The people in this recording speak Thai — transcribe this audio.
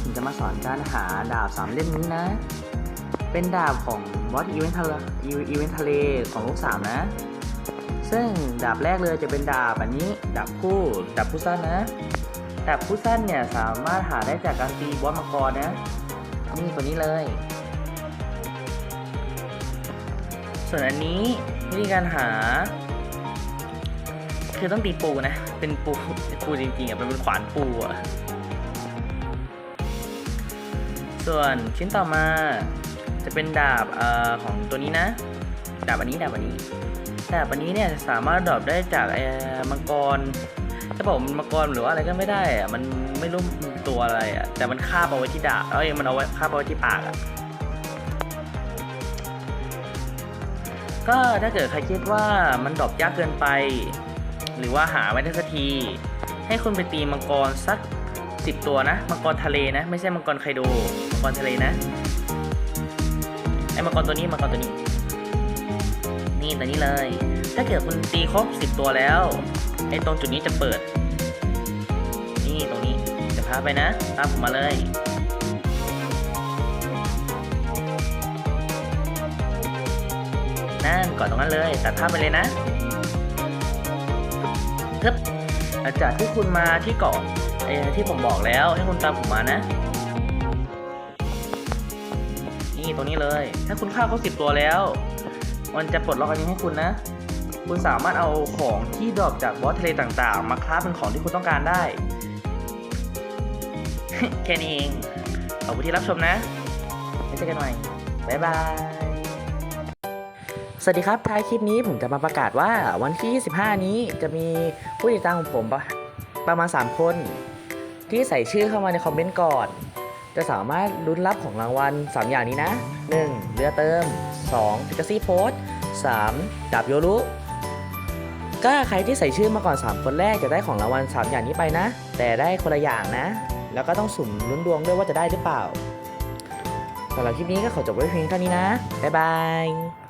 ผมจะมาสอนการหาดาบสามเล่มนี้นะ เป็นดาบของบอสอีเวนทะเลอีเวนทะเลของลูกสามนะ ซึ่งดาบแรกเลยจะเป็นดาบอันนี้ ดาบคู่ดาบผู้สั้นนะ ดาบผู้สั้นเนี่ยสามารถหาได้จากการตีบอสมังกรนะ นี่ตัวนี้เลย ส่วนอันนี้วิธีการหา คือต้องตีปูนะ เป็นปูปูจริงๆอะเป็นขวานปูอะ ส่วนชิ้นต่อมาจะเป็นดาบออของตัวนี้นะ ดาบอันนี้ดาบอันนี้ ดาบอันนี้เนี่ยสามารถดรอปได้จากมังกรจะบอกมันมังกรหรือว่าอะไรก็ไม่ได้อะมันไม่รู้ตัวอะไรอะแต่มันคาบเอาไว้ที่ดาบเอ้ยมันเอาไว้คาบเอาไว้ที่ปากอะก็ถ้าเกิดใครคิดว่ามันดรอปยากเกินไป หรือว่าหาไม่ได้สักที ให้คุณไปตีมังกรสักสิบตัวนะ มังกรทะเลนะ ไม่ใช่มังกรไคโด งกรทะเลนะไอ้มังกรตัวนี้มังกรตัวนี้ นี่ตัวนี้เลย ถ้าเกิดคุณตีครบสิบตัวแล้วไอ้ตรงจุดนี้จะเปิด นี่ตรงนี้จะพาไปนะตามผมมาเลยนั่นก่อนตรงนั้นเลยตัดภาพไปเลยนะฮึบหลังจากที่คุณมาที่เกาะไอ้ที่ผมบอกแล้วให้คุณตามผมมานะ นี่ตรงนี้เลย ถ้าคุณฆ่าครบสิบตัวแล้ว มันจะปลดล็อกอันนี้ให้คุณนะ คุณสามารถเอาของที่ดรอปจากบอสทะเลต่างๆ มาคราฟเป็นของที่คุณต้องการได้ แค่นี้เอง ขอบคุณที่รับชมนะไว้เจอกันใหม่บ๊ายบายสวัสดีครับ ท้ายคลิปนี้ผมจะมาประกาศว่าวันที่ 25 นี้จะมีผู้ติดตามของผมประประมาณ 3 คน ที่ใส่ชื่อเข้ามาในคอมเมนต์ก่อน จะสามารถลุ้นรับของรางวัล 3 อย่างนี้นะ 1. เรือเติม 2. พิกซี่โพส 3. ดาบโยรุก็ใครที่ใส่ชื่อมาก่อน 3 คนแรกจะได้ของรางวัล 3 อย่างนี้ไปนะ แต่ได้คนละอย่างนะ แล้วก็ต้องสุ่มลุ้นดวงด้วยว่าจะได้หรือเปล่าสำหรับคลิปนี้ก็ขอจบไว้เพียงเท่านี้นะบ๊ายบาย